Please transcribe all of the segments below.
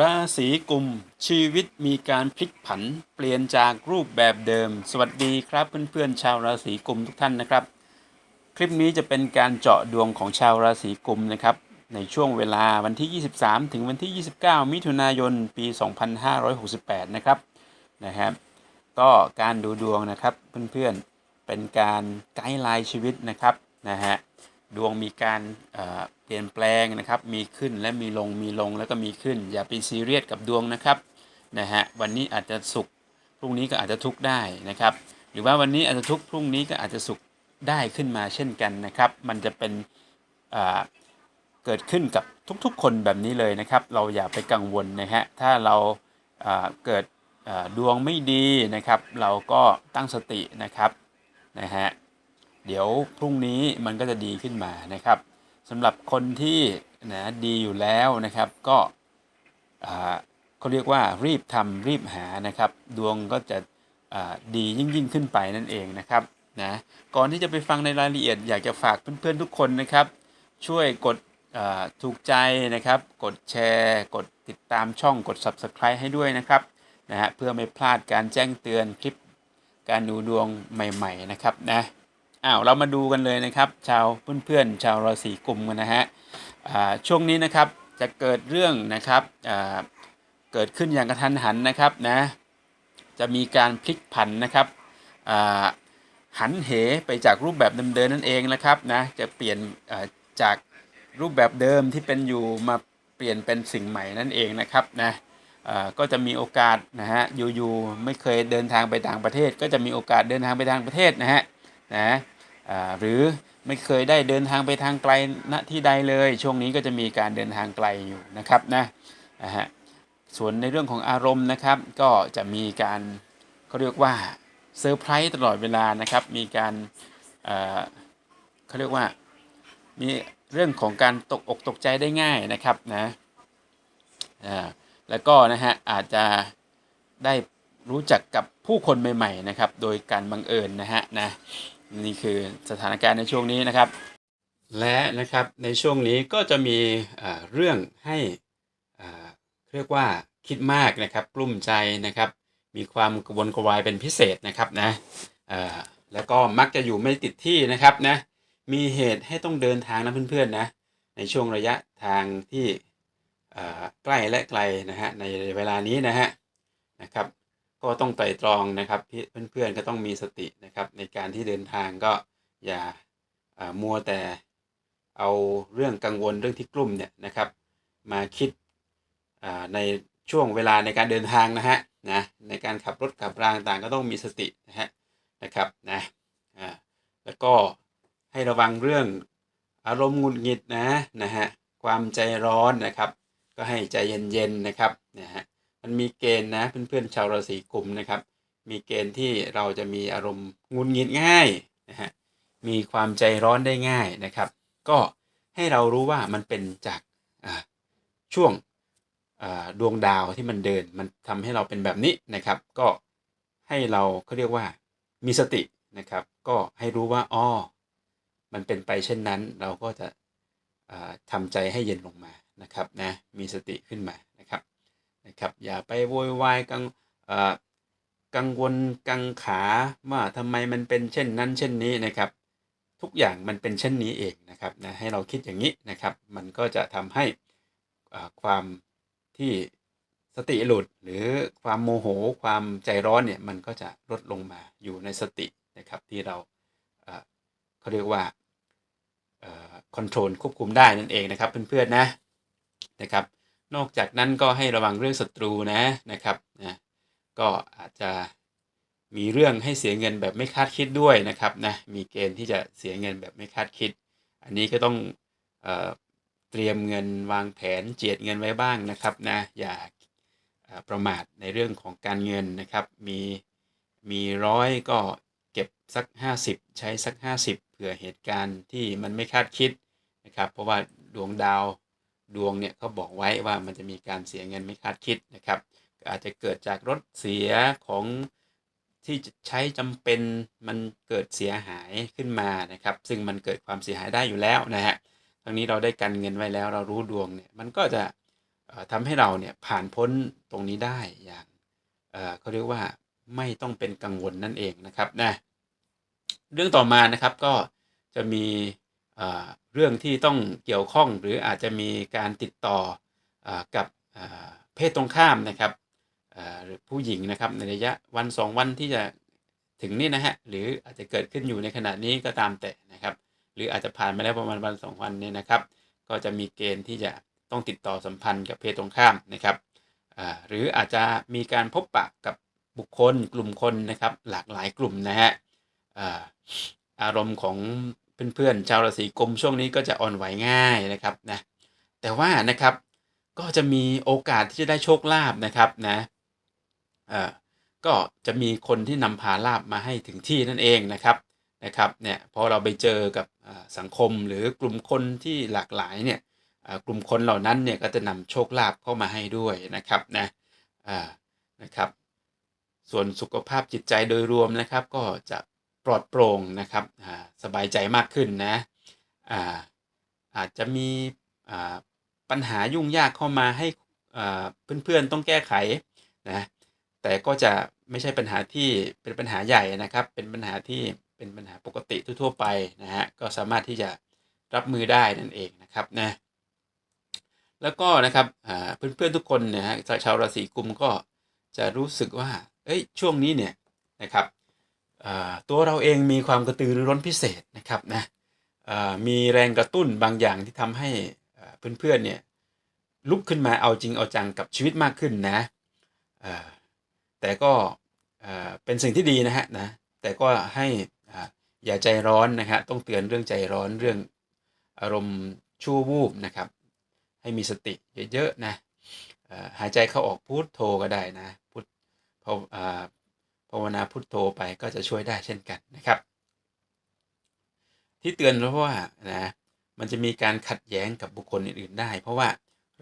ราศีกุมชีวิตมีการพลิกผันเปลี่ยนจากรูปแบบเดิม สวัสดีครับเพื่อนๆชาวราศีกุมทุกท่านนะครับ คลิปนี้จะเป็นการเจาะดวงของชาวราศีกุมนะครับ ในช่วงเวลาวันที่ 23 ถึงวันที่ 29 มิถุนายนปี 2568 นะครับนะครับก็การดูดวงนะครับเพื่อนๆเป็นการไกด์ไลน์ชีวิตนะครับนะฮะ ดวงมีการเปลี่ยนแปลงนะครับ มีขึ้นและมีลงมีลงแล้วก็มีขึ้น อย่าไปซีเรียสกับดวงนะครับนะฮะวันนี้อาจจะสุขพรุ่งนี้ก็อาจจะทุกข์ได้นะครับ หรือว่าวันนี้อาจจะทุกข์พรุ่งนี้ก็อาจจะสุขได้ขึ้นมาเช่นกันนะครับ มันจะเป็นเกิดขึ้นกับทุกๆ คนแบบนี้เลยนะครับ เราอย่าไปกังวลนะฮะถ้าเราเกิดดวงไม่ดีนะครับ เราก็ตั้งสตินะครับนะฮะ เดี๋ยวพรุ่งนี้มันก็จะดีขึ้นมานะครับสำหรับคนที่นะดีอยู่แล้วนะครับ ก็อ่าเขาเรียกว่ารีบทำรีบหานะครับ ดวงก็จะอ่าดียิ่งยิ่งขึ้นไปนั่นเองนะครับนะก่อนที่จะไปฟังในรายละเอียดอยากจะฝากเพื่อนๆทุกคนนะครับ ช่วยกดอ่าถูกใจนะครับ กดแชร์ กดติดตามช่องกด Subscribe ให้ด้วยนะครับนะฮะเพื่อไม่พลาดการแจ้งเตือนคลิปการดูดวงใหม่ ๆ นะครับนะ อ้าวเรามาดูกันเลยนะครับ ชาวเพื่อนๆ ชาวราศีกุมกันนะฮะอ่าช่วงนี้นะครับจะเกิดเรื่องนะครับอ่าเกิดขึ้นอย่างกระทันหันนะครับนะจะมีการพลิกผันนะครับอ่าหันเหไปจากรูปแบบเดิมๆนั่นเองนะครับนะจะเปลี่ยนอ่าจากรูปแบบเดิมที่เป็นอยู่มาเปลี่ยนเป็นสิ่งใหม่นั่นเองนะครับนะอ่าก็จะมีโอกาสนะฮะอยู่ๆไม่เคยเดินทางไปต่างประเทศ ก็จะมีโอกาสเดินทางไปต่างประเทศนะฮะนะ หรือไม่เคยได้เดินทางไปทางไกลณที่ใดเลย ช่วงนี้ก็จะมีการเดินทางไกลอยู่นะครับนะฮะส่วนในเรื่องของอารมณ์นะครับ ก็จะมีการเขาเรียกว่าเซอร์ไพรส์ตลอดเวลานะครับ มีการเเขาเรียกว่ามีเรื่องของการตกอกตกใจได้ง่ายนะครับนะแล้วก็นะฮะอาจจะได้รู้จักกับผู้คนใหม่ ๆ นะครับ โดยการบังเอิญนะฮะนะ นี่คือสถานการณ์ในช่วงนี้นะครับ และนะครับในช่วงนี้ก็จะมีเรื่องให้เรียกว่าคิดมากนะครับกลุ้มใจนะครับ มีความกระวนกระวายเป็นพิเศษนะครับนะแล้วก็มักจะอยู่ไม่ติดที่นะครับนะมีเหตุให้ต้องเดินทางนะเพื่อนๆนะในช่วงระยะทางที่ใกล้และไกลนะฮะในเวลานี้นะฮะนะครับ ก็ต้องไตร่ตรองนะครับเพื่อนๆก็ต้องมีสตินะครับ ในการที่เดินทางก็อย่ามัวแต่เอาเรื่องกังวลเรื่องที่กลุ่มเนี่ยนะครับ มาคิดในช่วงเวลาในการเดินทางนะฮะนะในการขับรถขับรางต่างก็ต้องมีสตินะฮะนะครับนะอ่าแล้วก็ให้ระวังเรื่องอารมณ์หงุดหงิดนะนะฮะความใจร้อนนะครับ ก็ให้ใจเย็นๆนะครับนะฮะ มันมีเกณฑ์นะเพื่อนๆชาวราศีกุมนะครับ มีเกณฑ์ที่เราจะมีอารมณ์งุดหงิดง่ายนะฮะมีความใจร้อนได้ง่ายนะครับ ก็ให้เรารู้ว่ามันเป็นจากช่วงดวงดาวที่มันเดินมันทำให้เราเป็นแบบนี้นะครับ ก็ให้เราเขาเรียกว่ามีสตินะครับ ก็ให้รู้ว่าอ๋อมันเป็นไปเช่นนั้น เราก็จะอ่าทำใจให้เย็นลงมานะครับนะมีสติขึ้นมานะครับ นะครับอย่าไปโวยวายกังอ่ากังวลกังขาว่าทำไมมันเป็นเช่นนั้นเช่นนี้นะครับ ทุกอย่างมันเป็นเช่นนี้เองนะครับนะให้เราคิดอย่างนี้นะครับ มันก็จะทำให้อ่าความที่สติหลุดหรือความโมโหความใจร้อนเนี่ยมันก็จะลดลงมาอยู่ในสตินะครับที่เราอ่าเขาเรียกว่าคอนโทรลควบคุมได้นั่นเองนะครับเพื่อนๆนะนะครับ นอกจากนั้นก็ให้ระวังเรื่องศัตรูนะนะครับนะก็อาจจะมีเรื่องให้เสียเงินแบบไม่คาดคิดด้วยนะครับนะมีเกณฑ์ที่จะเสียเงินแบบไม่คาดคิด อันนี้ก็ต้องเออเตรียมเงินวางแผนเจียดเงินไว้บ้างนะครับนะอย่าประมาทในเรื่องของการเงินนะครับมีมีร้อยก็เก็บสัก 50 ใช้สัก 50 เผื่อเหตุการณ์ที่มันไม่คาดคิดนะครับเพราะว่าดวงดาว ดวงเนี่ยเขาบอกไว้ว่ามันจะมีการเสียเงินไม่คาดคิดนะครับ อาจจะเกิดจากรถเสียของที่ใช้จำเป็นมันเกิดเสียหายขึ้นมานะครับ ซึ่งมันเกิดความเสียหายได้อยู่แล้วนะฮะทั้งนี้เราได้กันเงินไว้แล้ว เรารู้ดวงเนี่ยมันก็จะเอ่อทำให้เราเนี่ยผ่านพ้นตรงนี้ได้อย่างเเขาเรียกว่าไม่ต้องเป็นกังวลนั่นเองนะครับนะเรื่องต่อมานะครับก็จะมี เรื่องที่ต้องเกี่ยวข้องหรืออาจจะมีการติดต่ออกับเพศตรงข้ามนะครับหรือผู้หญิงนะครับในระยะวันสองวันที่จะถึงนี่นะฮะหรืออาจจะเกิดขึ้นอยู่ในขณะนี้ก็ตามแต่นะครับ หรืออาจจะผ่านมาแล้วประมาณวันสองวันเนี่ยนะครับ ก็จะมีเกณฑ์ที่จะต้องติดต่อสัมพันธ์กับเพศตรงข้ามนะครับหรืออาจจะมีการพบปะกับบุคคลกลุ่มคนนะครับ หลากหลายกลุ่มนะฮะอารมณ์ของ เพื่อนๆชาวราศีกุมช่วงนี้ก็จะอ่อนไหวง่ายนะครับนะแต่ว่านะครับก็จะมีโอกาสที่จะได้โชคลาภนะครับนะเอ่อก็จะมีคนที่นำพาลาบมาให้ถึงที่นั่นเองนะครับนะครับเนี่ยพอเราไปเจอกับสังคมหรือกลุ่มคนที่หลากหลายเนี่ยกลุ่มคนเหล่านั้นเนี่ยก็จะนำโชคลาภเข้ามาให้ด้วยนะครับนะนะครับ ส่วนสุขภาพจิตใจโดยรวมนะครับ ก็จะ ปลอดโปร่งนะครับสบายใจมากขึ้นนะอาอาจจะมีปัญหายุ่งยากเข้ามาให้เพื่อนๆต้องแก้ไขนะแต่ก็จะไม่ใช่ปัญหาที่เป็นปัญหาใหญ่นะครับ เป็นปัญหาที่เป็นปัญหาปกติทั่วๆไปนะฮะก็สามารถที่จะรับมือได้นั่นเองนะครับนะแล้วก็นะครับเพื่อนๆทุกคนเนี่ยฮะชาวราศีกุมก็จะรู้สึกว่าเอ้ยช่วงนี้เนี่ยนะครับ ตัวเราเองมีความกระตือรือร้นพิเศษนะครับนะมีแรงกระตุ้นบางอย่างที่ทำให้เพื่อนๆเนี่ยลุกขึ้นมาเอาจริงเอาจังกับชีวิตมากขึ้นนะแต่ก็เป็นสิ่งที่ดีนะฮะนะแต่ก็ให้อย่าใจร้อนนะฮะต้องเตือนเรื่องใจร้อนเรื่องอารมณ์ชั่ววูบนะครับ ให้มีสติเยอะๆนะหายใจเข้าออกพุทโธก็ได้นะพุทภาวอ่า ภาวนาพุทโธไปก็จะช่วยได้เช่นกันนะครับ ที่เตือนเพราะว่านะมันจะมีการขัดแย้งกับบุคคลอื่นๆได้ เพราะว่า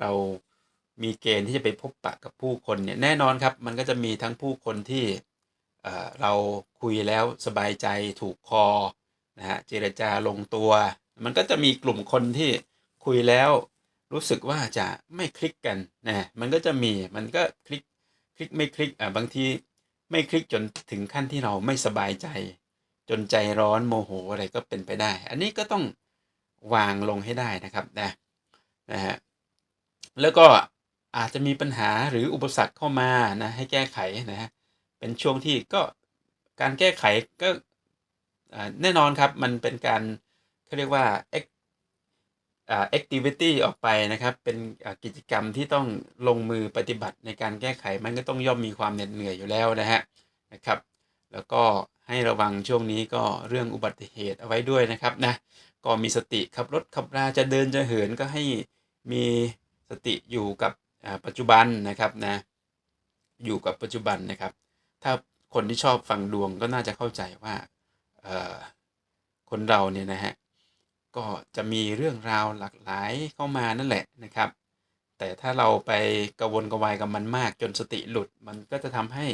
เรามีเกณฑ์ที่จะไปพบปะกับผู้คนเนี่ยแน่นอนครับ มันก็จะมีทั้งผู้คนที่เเราคุยแล้วสบายใจถูกคอนะฮะเจรจาลงตัว มันก็จะมีกลุ่มคนที่คุยแล้วรู้สึกว่าจะไม่คลิกกันนะมันก็จะมีมันก็คลิกคลิกไม่คลิกอ่าบางที ไม่คลิกจนถึงขั้นที่เราไม่สบายใจ จนใจร้อนโมโหอะไรก็เป็นไปได้ อันนี้ก็ต้องวางลงให้ได้นะครับนะนะฮะแล้วก็อาจจะมีปัญหาหรืออุปสรรคเข้ามานะให้แก้ไขนะฮะเป็นช่วงที่ก็การแก้ไขก็แน่นอนครับมันเป็นการเขาเรียกว่า act อ่า activity ออกไปนะครับ เป็นกิจกรรมที่ต้องลงมือปฏิบัติในการแก้ไขมันก็ต้องย่อมมีความเหน็ดเหนื่อยอยู่แล้วนะฮะนะครับ แล้วก็ให้ระวังช่วงนี้ก็เรื่องอุบัติเหตุเอาไว้ด้วยนะครับนะก็มีสติขับรถขับราจะเดินจะเหินก็ให้มีสติอยู่กับปัจจุบันนะครับนะอยู่กับปัจจุบันนะครับ ถ้าคนที่ชอบฟังดวงก็น่าจะเข้าใจว่าคนเราเนี่ยนะฮะ ก็จะมีเรื่องราวหลากหลายเข้ามานั่นแหละนะครับ แต่ถ้าเราไปกระวนกระวายกับมันมากจนสติหลุด มันก็จะทำให้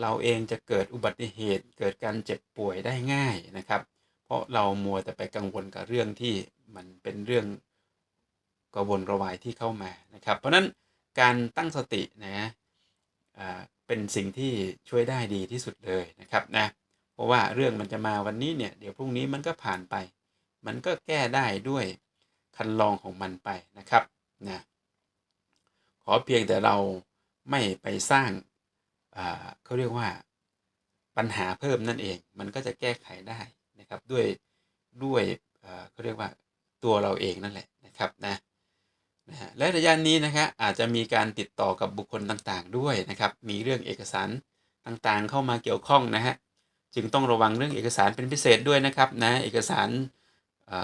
เราเองจะเกิดอุบัติเหตุ เกิดการเจ็บป่วยได้ง่ายนะครับ เพราะเรามัวแต่ไปกังวลกับเรื่องที่มันเป็นเรื่องกระวนกระวายที่เข้ามานะครับ เพราะนั้นการตั้งสตินะอ่าเป็นสิ่งที่ช่วยได้ดีที่สุดเลยนะครับนะเพราะว่าเรื่องมันจะมาวันนี้เนี่ยเดี๋ยวพรุ่งนี้มันก็ผ่านไป มันก็แก้ได้ด้วยคันลองของมันไปนะครับนะขอเพียงแต่เราไม่ไปสร้างเขาเรียกว่าปัญหาเพิ่มนั่นเอง มันก็จะแก้ไขได้นะครับด้วยด้วยเขาเรียกว่าตัวเราเองนั่นแหละนะครับนะนะฮะและระยะนี้นะครับอาจจะมีการติดต่อกับบุคคลต่างๆด้วยนะครับ มีเรื่องเอกสารต่างๆเข้ามาเกี่ยวข้องนะฮะจึงต้องระวังเรื่องเอกสารเป็นพิเศษด้วยนะครับนะเอกสาร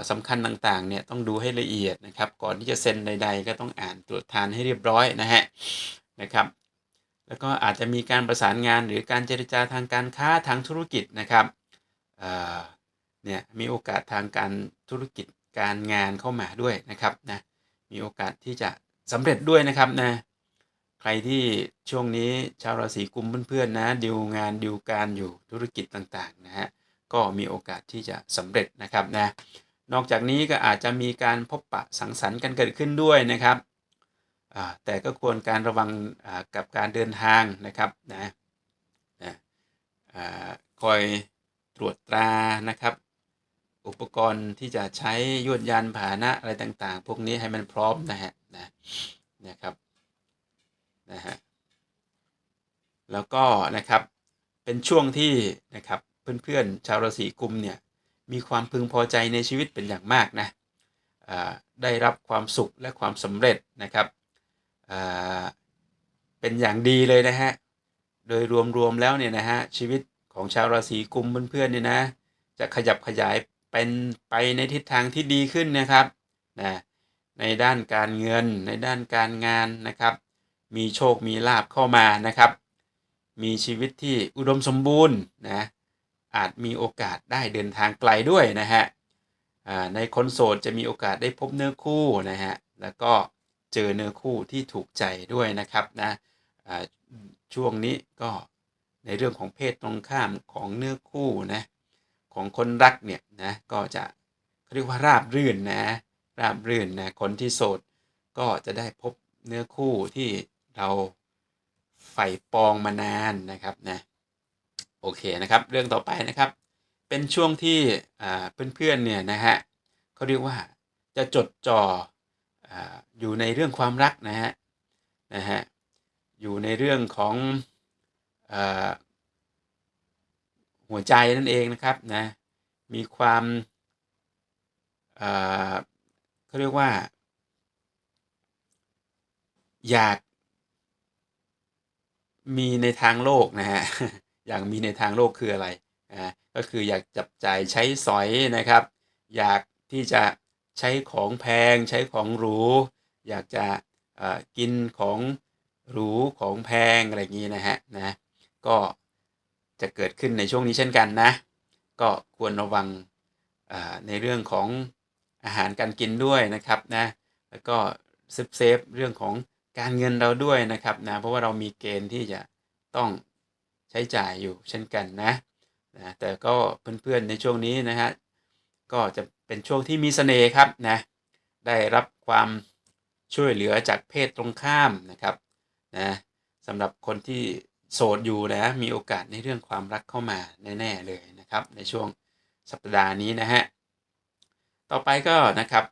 สำคัญต่างๆเนี่ยต้องดูให้ละเอียดนะครับ ก่อนที่จะเซ็นใด ๆ ก็ต้องอ่านตรวจทานให้เรียบร้อยนะฮะนะครับแล้วก็อาจจะมีการประสานงานหรือการเจรจาทางการค้าทางธุรกิจนะครับเนี่ยมีโอกาสทางการธุรกิจการงานเข้ามาด้วยนะครับนะมีโอกาสที่จะสำเร็จด้วยนะครับนะใครที่ช่วงนี้ชาวราศีกุมเพื่อนๆนะดิวงานดิวการอยู่ธุรกิจต่างๆนะฮะก็มีโอกาสที่จะสำเร็จนะครับนะ นอกจากนี้ก็อาจจะมีการพบปะสังสรรค์กันเกิดขึ้นด้วยนะครับแต่ก็ควรการระวังกับการเดินทางนะครับนะนะอคอยตรวจตรานะครับ อุปกรณ์ที่จะใช้ยวดยานพาหนะอะไรต่างๆ พวกนี้ให้มันพร้อมนะฮะนะนะครับนะฮะแล้วก็นะครับเป็นช่วงที่นะครับเพื่อนๆชาวราศีกุมเนี่ย มีความพึงพอใจในชีวิตเป็นอย่างมากนะได้รับความสุขและความสำเร็จนะครับเป็นอย่างดีเลยนะฮะโดยรวมๆแล้วเนี่ยนะฮะชีวิตของชาวราศีกุมเพื่อนๆเนี่ยนะจะขยับขยายเป็นไปในทิศทางที่ดีขึ้นนะครับนะในด้านการเงินในด้านการงานนะครับ มีโชคมีลาบเข้ามานะครับ มีชีวิตที่อุดมสมบูรณ์นะ อาจมีโอกาสได้เดินทางไกลด้วยนะฮะอ่าในคนโสดจะมีโอกาสได้พบเนื้อคู่นะฮะแล้วก็เจอเนื้อคู่ที่ถูกใจด้วยนะครับนะอ่าช่วงนี้ก็ในเรื่องของเพศตรงข้ามของเนื้อคู่นะของคนรักเนี่ยนะก็จะเขาเรียกว่าราบรื่นนะราบรื่นนะคนที่โสดก็จะได้พบเนื้อคู่ที่เราใฝ่ปองมานานนะครับนะ โอเคนะครับ เรื่องต่อไปนะครับ เป็นช่วงที่เพื่อนๆเนี่ยนะฮะเขาเรียกว่าจะจดจ่ออ่าอยู่ในเรื่องความรักนะฮะนะฮะอยู่ในเรื่องของอหัวใจนั่นเองนะครับนะมีความเขาเรียกว่า อยากมีในทางโลกนะฮะ อยากมีในทางโลกคืออะไรอ่าก็คืออยากจับจ่ายใช้สอยนะครับ อยากที่จะใช้ของแพง ใช้ของหรู อยากจะอ่ากินของหรูของแพงอะไรอย่างนี้นะฮะนะก็จะเกิดขึ้นในช่วงนี้เช่นกันนะ ก็ควรระวังอ่าในเรื่องของอาหารการกินด้วยนะครับนะแล้วก็เซฟเซฟเรื่องของการเงินเราด้วยนะครับนะเพราะว่าเรามีเกณฑ์ที่จะต้อง ช้จ่ายอยู่เช่นกันนะนะแต่ก็เพื่อนๆในช่วงนี้นะฮะก็จะเป็นช่วงที่มีเสน่ห์ครับนะได้รับความช่วยเหลือจากเพศตรงข้ามนะครับนะสำหรับคนที่โสดอยู่นะมีโอกาสในเรื่องความรักเข้ามาแน่ๆเลยนะครับ ในช่วงสัปดาห์นี้นะฮะต่อไปก็นะครับ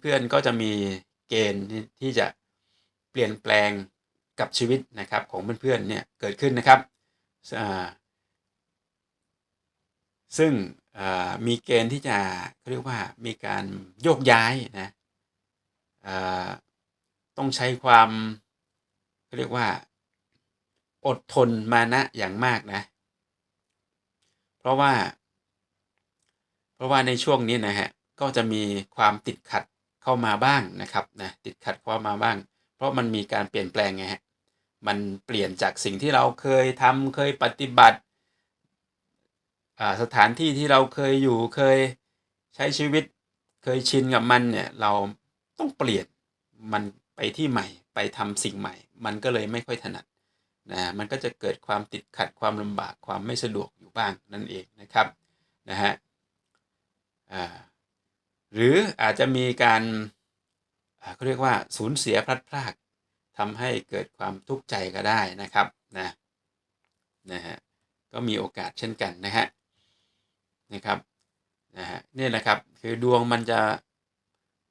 เพื่อนๆก็จะมีเกณฑ์ที่จะเปลี่ยนแปลงกับชีวิตนะครับของเพื่อนๆเนี่ยเกิดขึ้นนะครับ ซึ่งมีเกณฑ์ที่จะเขาเรียกว่ามีการโยกย้ายนะต้องใช้ความเขาเรียกว่าอดทนมานะอย่างมากนะ เพราะว่า เพราะว่าในช่วงนี้นะฮะก็จะมีความติดขัดเข้ามาบ้างนะครับนะติดขัดเข้ามาบ้าง เพราะมันมีการเปลี่ยนแปลงไงฮะ มันเปลี่ยนจากสิ่งที่เราเคยทำเคยปฏิบัติสถานที่ที่เราเคยอยู่เคยใช้ชีวิตเคยชินกับมันเนี่ยเราต้องเปลี่ยนมันไปที่ใหม่ไปทำสิ่งใหม่ มันก็เลยไม่ค่อยถนัดนะมันก็จะเกิดความติดขัดความลำบากความไม่สะดวกอยู่บ้างนั่นเองนะครับนะฮะหรืออาจจะมีการเขาเรียกว่าสูญเสียพลัดพราก ทำให้เกิดความทุกข์ใจก็ได้นะครับนะนะฮะก็มีโอกาสเช่นกันนะฮะนะครับนะฮะนี่แหละครับคือดวงมันจะ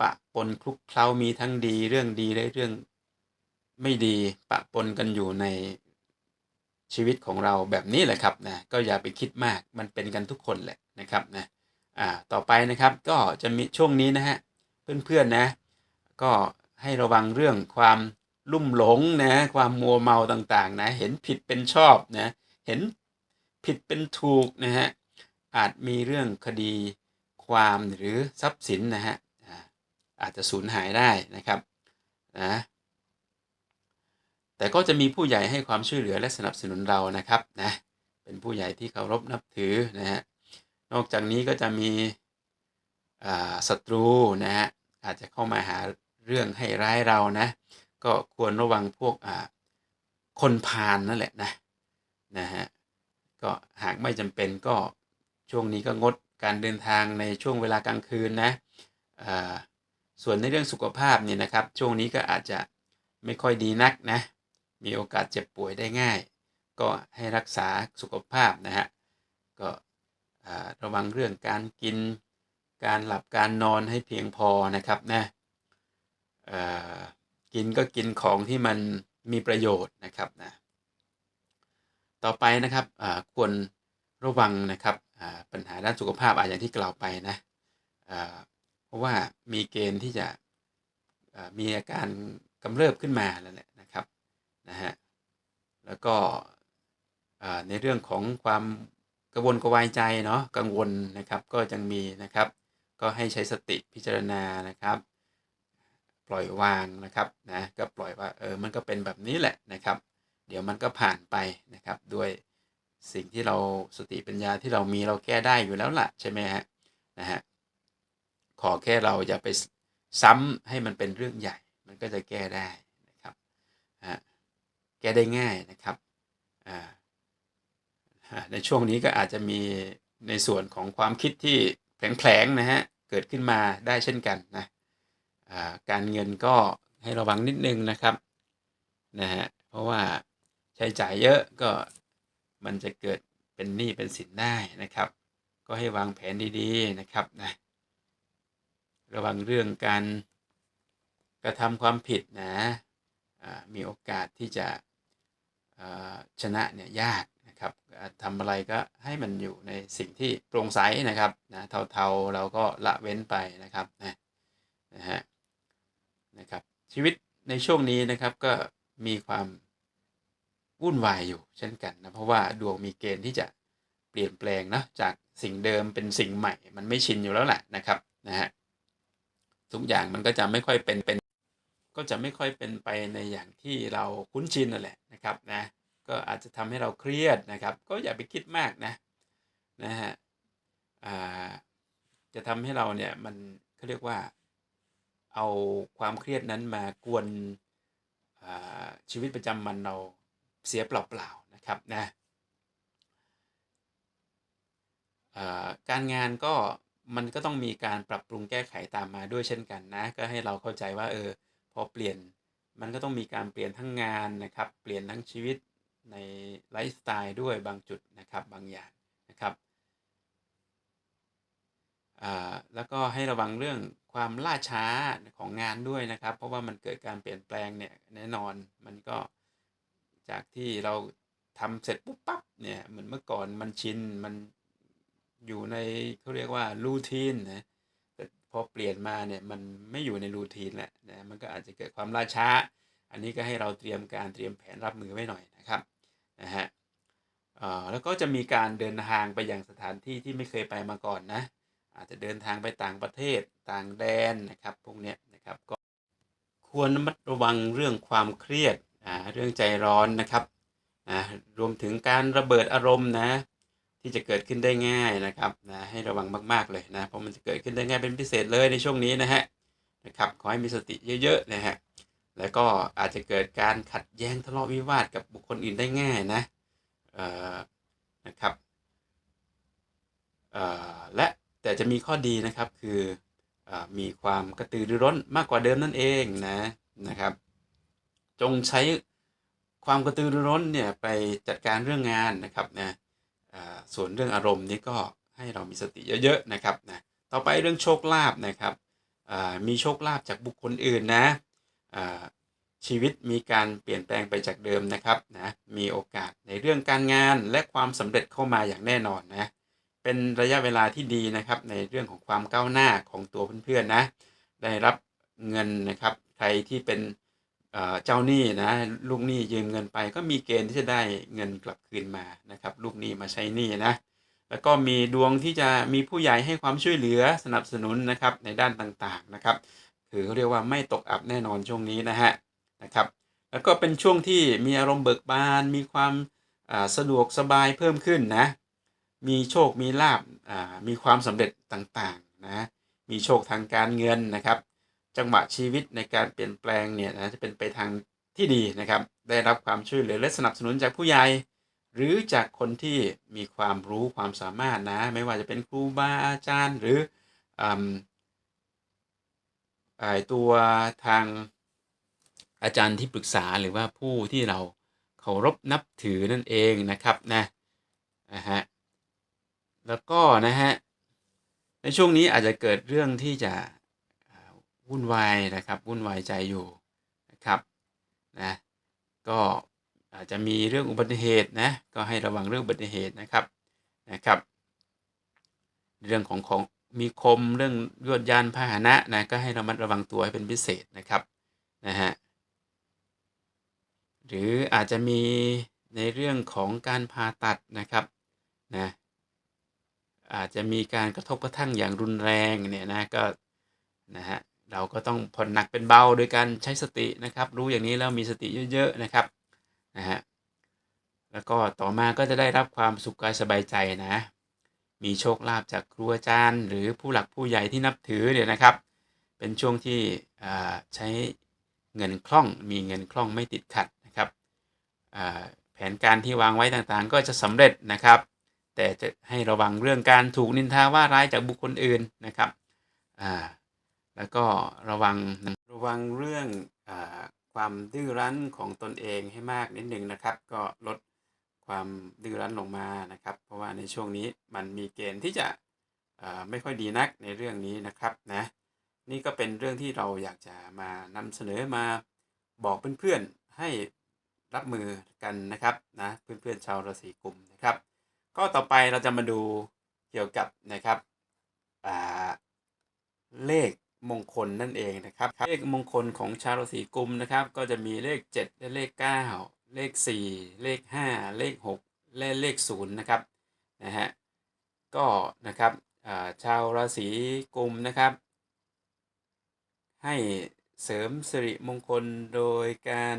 ปะปนคลุกเคล้ามีทั้งดีเรื่องดีและเรื่องไม่ดีปะปนกันอยู่ในชีวิตของเราแบบนี้แหละครับนะก็อย่าไปคิดมากมันเป็นกันทุกคนแหละนะครับนะอ่าต่อไปนะครับก็จะมีช่วงนี้นะฮะเพื่อนๆนะ ก็ให้ระวังเรื่องความ ลุ่มหลงนะความมัวเมาต่างๆนะเห็นผิดเป็นชอบนะเห็นผิดเป็นถูกนะฮะอาจมีเรื่องคดีความหรือทรัพย์สินนะฮะอาจจะสูญหายได้นะครับนะแต่ก็จะมีผู้ใหญ่ให้ความช่วยเหลือและสนับสนุนเรานะครับนะเป็นผู้ใหญ่ที่เคารพนับถือนะฮะนอกจากนี้ก็จะมีศัตรูนะฮะอาจจะเข้ามาหาเรื่องให้ร้ายเรานะ ก็ควรระวังพวกอ่าคนพาลนนั่นแหละนะนะฮะก็หากไม่จำเป็นก็ช่วงนี้ก็งดการเดินทางในช่วงเวลากลางคืนนะอ่าส่วนในเรื่องสุขภาพเนี่ยนะครับ ช่วงนี้ก็อาจจะไม่ค่อยดีนักนะ มีโอกาสเจ็บป่วยได้ง่าย ก็ให้รักษาสุขภาพนะฮะก็ระวังเรื่องการกิน การหลับการนอนให้เพียงพอนะครับนะอ่อ กินก็กินของที่มันมีประโยชน์นะครับนะต่อไปนะครับควรระวังนะครับปัญหาด้านสุขภาพอาอย่างที่กล่าวไปนะเพราะว่ามีเกณฑ์ที่จะมีอาการกำเริบขึ้นมาแล้วแหละนะครับนะฮะแล้วก็ในเรื่องของความกระวนกระวายใจเนาะกังวลนะครับก็ยังมีนะครับ ก็ให้ใช้สติพิจารณานะครับ ปล่อยวางนะครับนะก็ปล่อยว่าเออมันก็เป็นแบบนี้แหละนะครับ เดี๋ยวมันก็ผ่านไปนะครับด้วยสิ่งที่เราสติปัญญาที่เรามีเราแก้ได้อยู่แล้วล่ะใช่ไหมฮะนะฮะขอแค่เราอย่าไปซ้ำให้มันเป็นเรื่องใหญ่ มันก็จะแก้ได้นะครับฮะแก้ได้ง่ายนะครับอ่าในช่วงนี้ก็อาจจะมีในส่วนของความคิดที่แผลงๆนะฮะเกิดขึ้นมาได้เช่นกันนะอ่า การเงินก็ให้ระวังนิดนึงนะครับนะฮะเพราะว่าใช้จ่ายเยอะก็มันจะเกิดเป็นหนี้เป็นสินได้นะครับ ก็ให้วางแผนดีๆนะครับนะระวังเรื่องการกระทำความผิดนะมีโอกาสที่จะชนะเนี่ยยากนะครับทำอะไรก็ให้มันอยู่ในสิ่งที่โปร่งใสนะครับนะเทาๆเราก็ละเว้นไปนะครับนะนะฮะ นะครับ ชีวิตในช่วงนี้นะครับก็มีความวุ่นวายอยู่เช่นกันนะเพราะว่าดวงมีเกณฑ์ที่จะเปลี่ยนแปลงนะจากสิ่งเดิมเป็นสิ่งใหม่ มันไม่ชินอยู่แล้วแหละนะครับนะฮะทุกอย่างมันก็จะไม่ค่อยเป็นเป็นก็จะไม่ค่อยเป็นไปในอย่างที่เราคุ้นชินนั่นแหละนะครับนะก็อาจจะทำให้เราเครียดนะครับ ก็อย่าไปคิดมากนะนะฮะจะทำให้เราเนี่ยมันเขาเรียกว่า เอาความเครียดนั้นมากวนชีวิตประจำวันเราเสียเปล่าๆนะครับนะการงานก็มันก็ต้องมีการปรับปรุงแก้ไขตามมาด้วยเช่นกันนะ ก็ให้เราเข้าใจว่าเออพอเปลี่ยนมันก็ต้องมีการเปลี่ยนทั้งงานนะครับ เปลี่ยนทั้งชีวิตในไลฟ์สไตล์ด้วยบางจุดนะครับบางอย่างนะครับแล้วก็ให้ระวังเรื่อง ความล่าช้าของงานด้วยนะครับ เพราะว่ามันเกิดการเปลี่ยนแปลงเนี่ยแน่นอนมันก็จากที่เราทำเสร็จปุ๊บปั๊บเนี่ยเหมือนเมื่อก่อนมันชินมันอยู่ในเขาเรียกว่ารูทีนนะแต่พอเปลี่ยนมาเนี่ยมันไม่อยู่ในรูทีนแหละนะมันก็อาจจะเกิดความล่าช้า อันนี้ก็ให้เราเตรียมการเตรียมแผนรับมือไว้หน่อยนะครับนะฮะแล้วก็จะมีการเดินทางไปยังสถานที่ที่ไม่เคยไปมาก่อนนะ อาจจะเดินทางไปต่างประเทศต่างแดนนะครับพวกเนี้ยนะครับก็ควรระมัดระวังเรื่องความเครียดอ่าเรื่องใจร้อนนะครับอ่ารวมถึงการระเบิดอารมณ์นะที่จะเกิดขึ้นได้ง่ายนะครับนะให้ระวังมากๆเลยนะเพราะมันจะเกิดขึ้นได้ง่ายเป็นพิเศษเลยในช่วงนี้นะฮะนะครับขอให้มีสติเยอะๆนะฮะแล้วก็อาจจะเกิดการขัดแย้งทะเลาะวิวาทกับบุคคลอื่นได้ง่ายนะเอ่อนะครับเอ่อและ แต่จะมีข้อดีนะครับคืออมีความกระตือรือร้นมากกว่าเดิมนั่นเองนะนะครับ จงใช้ความกระตือรือร้นเนี่ยไปจัดการเรื่องงานนะครับนะส่วนเรื่องอารมณ์นี่ก็ให้เรามีสติเยอะๆนะครับนะต่อไปเรื่องโชคลาภนะครับมีโชคลาภจากบุคคลอื่นนะชีวิตมีการเปลี่ยนแปลงไปจากเดิมนะครับนะมีโอกาสในเรื่องการงานและความสำเร็จเข้ามาอย่างแน่นอนนะ เป็นระยะเวลาที่ดีนะครับ ในเรื่องของความก้าวหน้าของตัวเพื่อนๆนะ ได้รับเงินนะครับ ใครที่เป็นเจ้าหนี้นะลูกหนี้ยืมเงินไป ก็มีเกณฑ์ที่จะได้เงินกลับคืนมานะครับ ลูกหนี้มาใช้หนี้นะแล้วก็มีดวงที่จะมีผู้ใหญ่ให้ความช่วยเหลือสนับสนุนนะครับในด้านต่างๆนะครับคือเขาเรียกว่าไม่ตกอับแน่นอนช่วงนี้นะฮะนะครับ แล้วก็เป็นช่วงที่มีอารมณ์เบิกบาน มีความสะดวกสบายเพิ่มขึ้นนะ มีโชคมีลาบอ่ามีความสำเร็จต่างๆนะมีโชคทางการเงินนะครับ จังหวะชีวิตในการเปลี่ยนแปลงเนี่ยนะจะเป็นไปทางที่ดีนะครับ ได้รับความช่วยเหลือและสนับสนุนจากผู้ใหญ่ หรือจากคนที่มีความรู้ความสามารถนะ ไม่ว่าจะเป็นครูบาอาจารย์ หรืออำไอตัวทางอาจารย์ที่ปรึกษาหรือว่าผู้ที่เราเคารพนับถือนั่นเองนะครับนะนะฮะ แล้วก็นะฮะในช่วงนี้อาจจะเกิดเรื่องที่จะวุ่นวายนะครับวุ่นวายใจอยู่นะครับนะก็อาจจะมีเรื่องอุบัติเหตุนะก็ให้ระวังเรื่องอุบัติเหตุนะครับนะครับ เรื่องของของมีคมเรื่องยวดยานพาหนะนะก็ให้ระมัดระวังตัวให้เป็นพิเศษนะครับนะฮะหรืออาจจะมีในเรื่องของการผ่าตัดนะครับนะ อาจจะมีการกระทบกระทั่งอย่างรุนแรงเนี่ยนะก็นะฮะเราก็ต้องผ่อนหนักเป็นเบาโดยการใช้สตินะครับ รู้อย่างนี้แล้วมีสติเยอะๆนะครับนะฮะแล้วก็ต่อมาก็จะได้รับความสุขกายสบายใจนะ มีโชคลาภจากครูอาจารย์ หรือผู้หลักผู้ใหญ่ที่นับถือเนี่ยนะครับ เป็นช่วงที่อ่าใช้เงินคล่องมีเงินคล่องไม่ติดขัดนะครับอ่าแผนการที่วางไว้ต่างๆ ก็จะสำเร็จนะครับ แต่จะให้ระวังเรื่องการถูกนินทาว่าร้ายจากบุคคลอื่นนะครับอ่าแล้วก็ระวังระวังเรื่องอาความดื้อรั้นของตนเองให้มากนิดหนึ่งนะครับ ก็ลดความดื้อรั้นลงมานะครับ เพราะว่าในช่วงนี้มันมีเกณฑ์ที่จะอ่อไม่ค่อยดีนักในเรื่องนี้นะครับนะนี่ก็เป็นเรื่องที่เราอยากจะมานำเสนอมาบอกเพื่อนๆให้รับมือกันนะครับนะเพื่อนๆชาวราศีกุมนะครับ ก็ต่อไปเราจะมาดูเกี่ยวกับนะครับเลขมงคลนั่นเองนะครับ เลขมงคลของชาวราศีกุมนะครับ ก็จะมีเลข 7 และเลข 9 เลข 4 เลข 5 เลข 6 และเลข0นะครับนะฮะก็นะครับชาวราศีกุมนะครับ ให้เสริมสิริมงคลโดยการ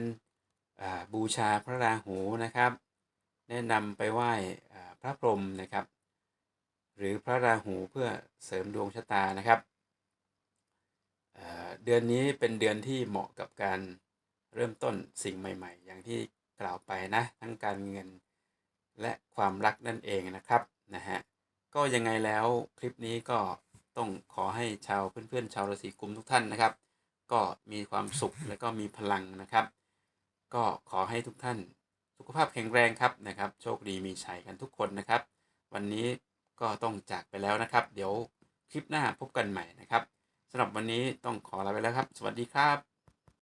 บูชาพระราหูนะครับ แนะนำไปไหว้ ระพรหมนะครับ หรือพระราหูเพื่อเสริมดวงชะตานะครับเเดือนนี้เป็นเดือนที่เหมาะกับการเริ่มต้นสิ่งใหม่ ๆ อย่างที่กล่าวไปนะทั้งการเงินและความรักนั่นเองนะครับนะฮะก็ยังไงแล้วคลิปนี้ก็ต้องขอให้ชาวเพื่อนๆ ชาวราศีกุมทุกท่านนะครับ ก็มีความสุขและก็มีพลังนะครับ ก็ขอให้ทุกท่าน สุขภาพแข็งแรงครับนะครับ โชคดีมีชัยกันทุกคนนะครับ วันนี้ก็ต้องจากไปแล้วนะครับ เดี๋ยวคลิปหน้าพบกันใหม่นะครับสำหรับวันนี้ต้องขอลาไปแล้วครับ สวัสดีครับ